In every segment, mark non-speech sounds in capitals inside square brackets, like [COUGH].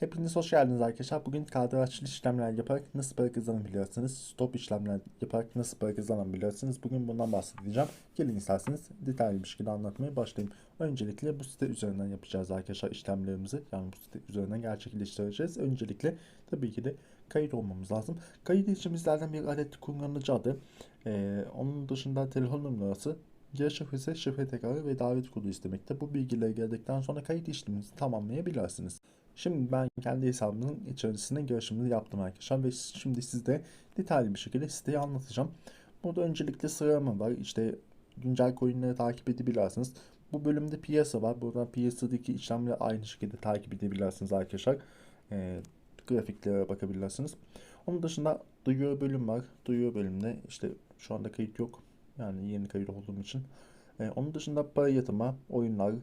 Hepiniz hoş geldiniz arkadaşlar. Bugün kadro işlemler yaparak nasıl para kazanabilirsiniz? Stop işlemler yaparak nasıl para kazanabilirsiniz? Bugün bundan bahsedeceğim. Gelin isterseniz detaylı bir şekilde anlatmaya başlayayım. Öncelikle bu site üzerinden yapacağız arkadaşlar işlemlerimizi. Yani bu site üzerinden gerçekleştireceğiz. Öncelikle tabii ki de kayıt olmamız lazım. Kayıt için bizlerden bir adet kullanıcı adı. Ee, onun dışında telefon numarası, Giriş şifresi, şifre tekrarı ve davet kodu istemekte. Bu bilgileri geldikten sonra kayıt işleminizi tamamlayabilirsiniz. Şimdi ben kendi hesabımın içerisinde girişimini yaptım arkadaşlar ve şimdi sizde detaylı bir şekilde siteyi anlatacağım. Burada öncelikle sıralama var. İşte güncel coinleri takip edebilirsiniz. Bu bölümde piyasa var. Buradan piyasadaki işlemleri aynı şekilde takip edebilirsiniz arkadaşlar. E, grafiklere bakabilirsiniz. Onun dışında duyuru bölüm var. Duyuru bölümünde işte şu anda kayıt yok. Yani yeni kayıt olduğum için. E, onun dışında para yatırma, oyunlar,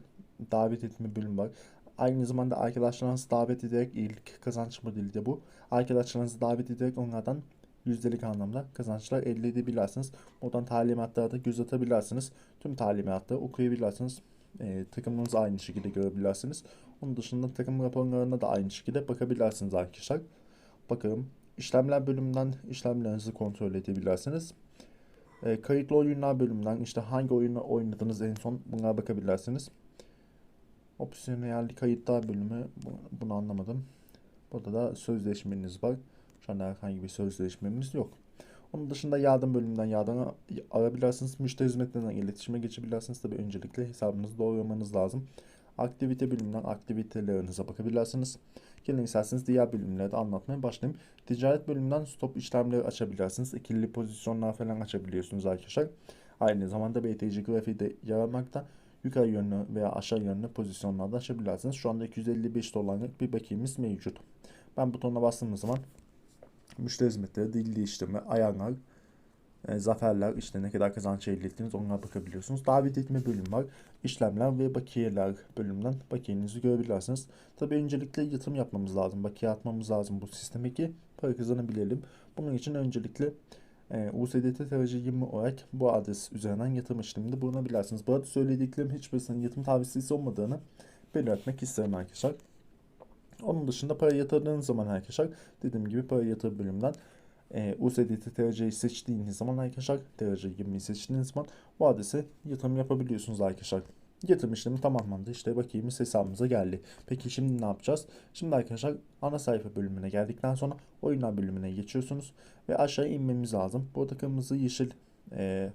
davet etme bölüm var. Aynı zamanda arkadaşlarınızı davet ederek ilk kazanç modeli de bu. Arkadaşlarınızı davet ederek onlardan yüzdelik anlamda kazançlar elde edebilirsiniz. Oradan talimatlara da göz atabilirsiniz. Tüm talimatları okuyabilirsiniz. E, takımınızı aynı şekilde görebilirsiniz. Onun dışında takım raporlarına da aynı şekilde bakabilirsiniz arkadaşlar. Bakalım işlemler bölümünden işlemlerinizi kontrol edebilirsiniz. E, kayıtlı oyunlar bölümünden işte hangi oyunu oynadınız en son bunlara bakabilirsiniz. Opsiyonel kayıtlar bölümü bunu anlamadım. Burada da sözleşmeniz var. Şu anda herhangi bir sözleşmemiz yok. Onun dışında yardım bölümünden yardım arabilirsiniz. Müşteri hizmetlerinden iletişime geçebilirsiniz. Tabi öncelikle hesabınızı doğrulamanız lazım. Aktivite bölümünden aktivitelerinize bakabilirsiniz. Gelin isterseniz diğer bölümleri de anlatmaya başlayayım. Ticaret bölümünden stop işlemleri açabilirsiniz. İkili pozisyonlar falan açabiliyorsunuz arkadaşlar. Aynı zamanda BTC grafiği de yaramakta yukarı yönlü veya aşağı yönlü pozisyonlarda açabilirsiniz. Şu anda 255 dolarlık bir bakiyemiz mevcut. Ben butonuna bastığım zaman müşteri hizmetleri, dil değiştirme, ayarlar, e, zaferler, işte ne kadar kazanç elde ettiniz onlara bakabiliyorsunuz. Davet etme bölüm var. İşlemler ve bakiyeler bölümünden bakiyenizi görebilirsiniz. Tabi öncelikle yatırım yapmamız lazım. Bakiye atmamız lazım bu sisteme ki para kazanabilelim. Bunun için öncelikle e, USDT tarayıcı 20 olarak bu adres üzerinden yatırım işleminde bulunabilirsiniz. Bu arada söylediklerim hiçbirisinin yatırım tavsiyesi olmadığını belirtmek isterim arkadaşlar. Onun dışında para yatırdığınız zaman arkadaşlar dediğim gibi para yatır bölümünden e, USDT TRC'yi seçtiğiniz zaman arkadaşlar TRC 20'yi seçtiğiniz zaman bu adrese yatırım yapabiliyorsunuz arkadaşlar. Yatırım işlemi tamamlandı. İşte bakayım hesabımıza geldi. Peki şimdi ne yapacağız? Şimdi arkadaşlar ana sayfa bölümüne geldikten sonra oyunlar bölümüne geçiyorsunuz. Ve aşağı inmemiz lazım. Burada kırmızı yeşil e,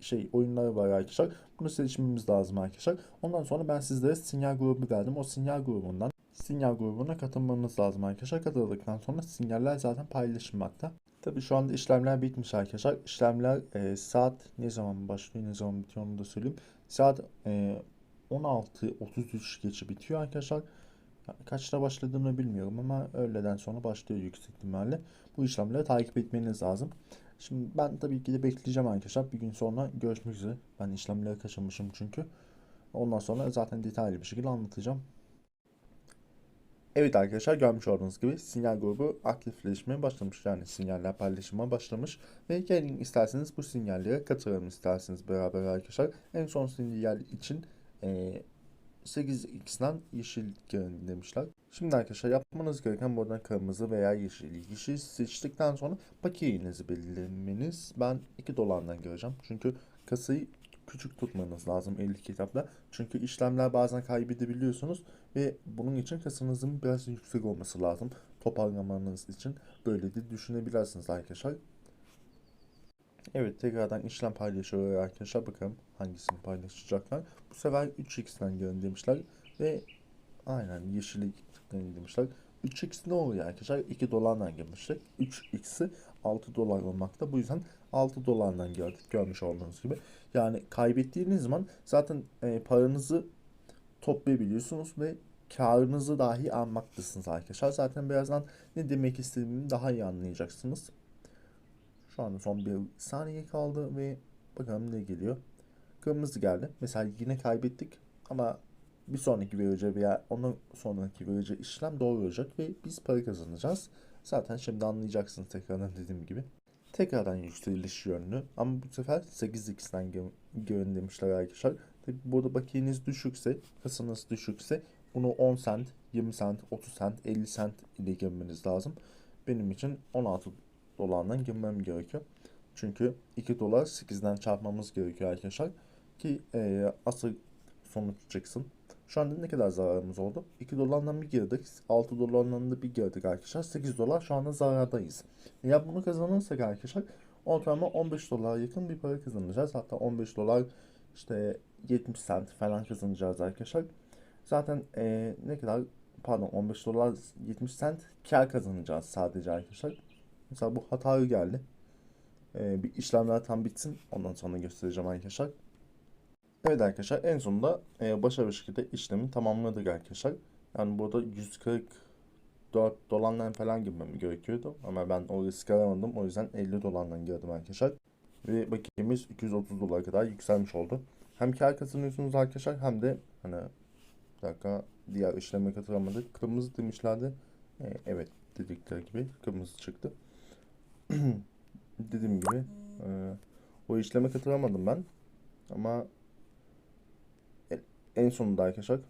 şey oyunları var arkadaşlar. Bunu seçmemiz lazım arkadaşlar. Ondan sonra ben sizlere sinyal grubu verdim. O sinyal grubundan sinyal grubuna katılmanız lazım arkadaşlar. Katıldıktan sonra sinyaller zaten paylaşılmakta. Tabi şu anda işlemler bitmiş arkadaşlar. İşlemler e, saat ne zaman başlıyor ne zaman bitiyor onu da söyleyeyim. Saat e, 16.33 geçe bitiyor arkadaşlar. Kaçta başladığını bilmiyorum ama öğleden sonra başlıyor yüksek ihtimalle. Bu işlemleri takip etmeniz lazım. Şimdi ben tabii ki de bekleyeceğim arkadaşlar. Bir gün sonra görüşmek üzere. Ben işlemleri kaçırmışım çünkü. Ondan sonra zaten detaylı bir şekilde anlatacağım. Evet arkadaşlar görmüş olduğunuz gibi sinyal grubu aktifleşmeye başlamış. Yani sinyaller paylaşıma başlamış. Ve gelin isterseniz bu sinyallere katılalım isterseniz beraber arkadaşlar. En son sinyal için e, 8x'den yeşil girin demişler. Şimdi arkadaşlar yapmanız gereken buradan kırmızı veya yeşil. Yeşil seçtikten sonra bakiyenizi belirlemeniz. Ben 2 dolardan göreceğim. Çünkü kasayı küçük tutmanız lazım 50 kitapla. Çünkü işlemler bazen kaybedebiliyorsunuz ve bunun için kasanızın biraz yüksek olması lazım. Toparlamanız için böyle de düşünebilirsiniz arkadaşlar. Evet tekrardan işlem paylaşıyor arkadaşlar. Bakalım hangisini paylaşacaklar. Bu sefer 3x'ten gelin demişler ve aynen yeşili tıklayın demişler. 3x ne oluyor arkadaşlar? 2 dolardan gelmiştik. 3x'i 6 dolar olmakta. Bu yüzden 6 dolardan gördük. Görmüş olduğunuz gibi. Yani kaybettiğiniz zaman zaten e, paranızı toplayabiliyorsunuz ve karınızı dahi almaktasınız arkadaşlar. Zaten birazdan ne demek istediğimi daha iyi anlayacaksınız. Şu anda son bir saniye kaldı ve bakalım ne geliyor. Kırmızı geldi. Mesela yine kaybettik ama bir sonraki verici veya onun sonraki verici işlem doğru olacak ve biz para kazanacağız. Zaten şimdi anlayacaksınız tekrardan dediğim gibi. Tekrardan yükseliş yönlü ama bu sefer 8x'ten gelin demişler arkadaşlar. Tabi burada bakiyeniz düşükse, kasanız düşükse bunu 10 cent, 20 cent, 30 cent, 50 cent ile girmeniz lazım. Benim için 16 dolardan girmem gerekiyor. Çünkü 2 dolar 8'den çarpmamız gerekiyor arkadaşlar. Ki e, asıl sonuç çıksın. Şu anda ne kadar zararımız oldu? 2 dolardan bir girdik. 6 dolardan da bir girdik arkadaşlar. 8 dolar şu anda zarardayız. Ya bunu kazanırsak arkadaşlar ortalama 15 dolar yakın bir para kazanacağız. Hatta 15 dolar işte 70 cent falan kazanacağız arkadaşlar. Zaten e, ne kadar pardon 15 dolar 70 cent kar kazanacağız sadece arkadaşlar. Mesela bu hatalı geldi. E, bir işlemler tam bitsin. Ondan sonra göstereceğim arkadaşlar. Evet arkadaşlar en sonunda e, başarılı bir şekilde işlemi tamamladık arkadaşlar. Yani burada 144 dolardan falan girmem gerekiyordu. Ama ben o riski alamadım. O yüzden 50 dolardan girdim arkadaşlar. Ve bakiyemiz 230 dolar kadar yükselmiş oldu. Hem kar kazanıyorsunuz arkadaşlar hem de hani bir dakika diğer işleme katılamadık. Kırmızı demişlerdi. E, evet dedikleri gibi kırmızı çıktı. [CLEARS THROAT] Dediğim gibi e, o işleme katılamadım ben. Ama en- sonunda arkadaşlar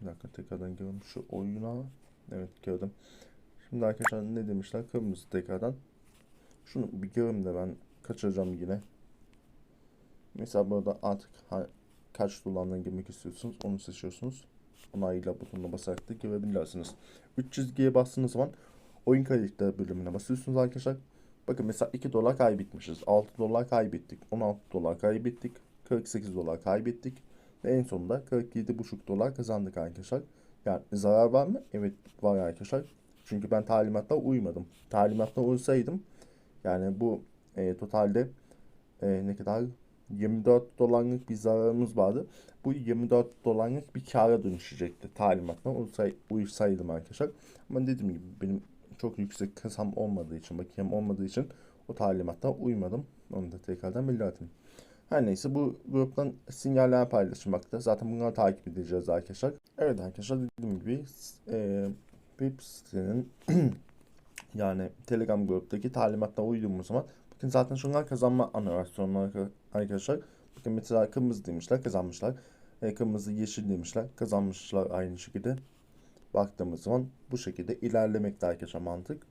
bir dakika tekrardan girelim şu oyuna. Evet gördüm. Şimdi arkadaşlar ne demişler? Kırmızı tekrardan. Şunu bir göreyim de ben kaçıracağım yine. Mesela burada artık kaç dolardan girmek istiyorsunuz onu seçiyorsunuz. Onayla butonuna basarak da girebilirsiniz. 3 çizgiye bastığınız zaman oyun kayıtları bölümüne basıyorsunuz arkadaşlar. Bakın mesela 2 dolar kaybetmişiz. 6 dolar kaybettik. 16 dolar kaybettik. 48 dolar kaybettik. Ve en sonunda 47,5 dolar kazandık arkadaşlar. Yani zarar var mı? Evet var arkadaşlar. Çünkü ben talimatla uymadım. Talimatla uysaydım yani bu e, totalde e, ne kadar 24 dolarlık bir zararımız vardı. Bu 24 dolarlık bir kâra dönüşecekti talimatla uysay, uysaydım arkadaşlar. Ama dediğim gibi benim çok yüksek kasam olmadığı için, bakiyem olmadığı için o talimatta uymadım. Onu da tekrardan belirteyim. Her neyse bu gruptan sinyaller paylaşılmakta. Zaten bunları takip edeceğiz arkadaşlar. Evet arkadaşlar dediğim gibi e, web [CLEARS THROAT] yani Telegram gruptaki talimatlara uyduğumuz zaman bakın zaten şunlar kazanma animasyonları arkadaşlar. Bakın mesela kırmızı demişler kazanmışlar. E, kırmızı yeşil demişler kazanmışlar aynı şekilde. Baktığımız zaman bu şekilde ilerlemekte arkadaşlar mantık.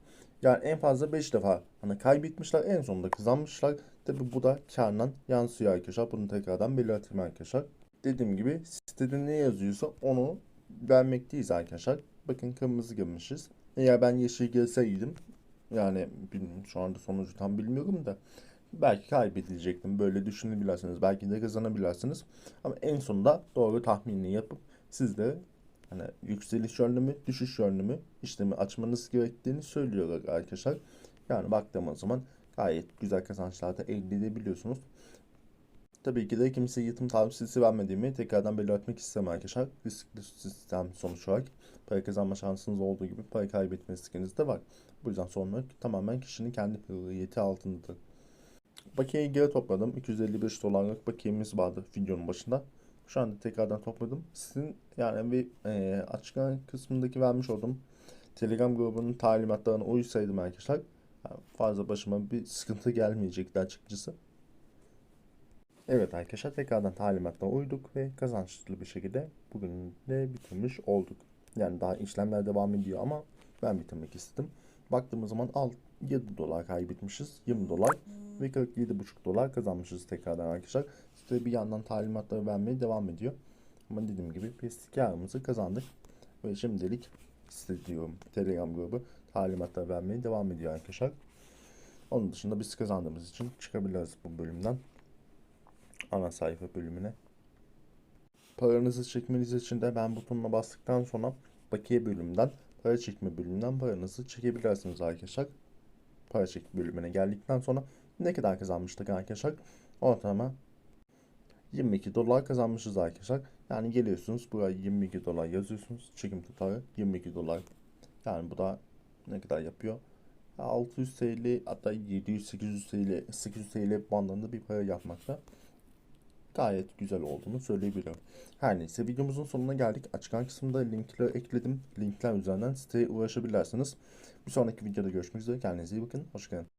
Yani en fazla 5 defa hani kaybetmişler en sonunda kazanmışlar. Tabi bu da kardan yansıyor arkadaşlar. Bunu tekrardan belirteyim arkadaşlar. Dediğim gibi sitede ne yazıyorsa onu vermekteyiz arkadaşlar. Bakın kırmızı girmişiz. Eğer ben yeşil girseydim yani bilmiyorum, şu anda sonucu tam bilmiyorum da belki kaybedilecektim. Böyle düşünebilirsiniz. Belki de kazanabilirsiniz. Ama en sonunda doğru tahminini yapıp siz hani yükseliş yönlü düşüş yönlü işlemi açmanız gerektiğini söylüyorlar arkadaşlar. Yani baktığımız zaman gayet güzel kazançlar da elde edebiliyorsunuz. Tabii ki de kimseye yatırım tavsiyesi vermediğimi tekrardan belirtmek istemem arkadaşlar. Riskli sistem sonuç olarak para kazanma şansınız olduğu gibi para kaybetme riskiniz de var. Bu yüzden sorumluluk tamamen kişinin kendi hürriyeti altındadır. Bakiyeyi geri topladım. 255 dolarlık bakiyemiz vardı videonun başında. Şu anda tekrardan topladım. Sizin yani bir e, açıklama kısmındaki vermiş olduğum Telegram grubunun talimatlarına uysaydım arkadaşlar yani fazla başıma bir sıkıntı gelmeyecekti açıkçası. Evet arkadaşlar tekrardan talimatlara uyduk ve kazançlı bir şekilde bugün de bitirmiş olduk. Yani daha işlemler devam ediyor ama ben bitirmek istedim. Baktığımız zaman alt 7 dolar kaybetmişiz. 20 dolar ve 47,5 dolar kazanmışız tekrardan arkadaşlar. Size bir yandan talimatları vermeye devam ediyor. Ama dediğim gibi biz kazandık. Ve şimdilik istediyorum Telegram grubu talimatlar vermeye devam ediyor arkadaşlar. Onun dışında biz kazandığımız için çıkabiliriz bu bölümden. Ana sayfa bölümüne. Paranızı çekmeniz için de ben butonuna bastıktan sonra bakiye bölümünden para çekme bölümünden paranızı çekebilirsiniz arkadaşlar. Para çekme bölümüne geldikten sonra ne kadar kazanmıştık arkadaşlar? Ortalama 22 dolar kazanmışız arkadaşlar. Yani geliyorsunuz buraya 22 dolar yazıyorsunuz. Çekim tutarı 22 dolar. Yani bu da ne kadar yapıyor? 600 TL hatta 700-800 TL 800 TL bandında bir para yapmakta. Gayet güzel olduğunu söyleyebilirim. Her neyse videomuzun sonuna geldik. Açıklama kısmında linkleri ekledim. Linkler üzerinden siteye ulaşabilirsiniz. Bir sonraki videoda görüşmek üzere. Kendinize iyi bakın. Hoşçakalın.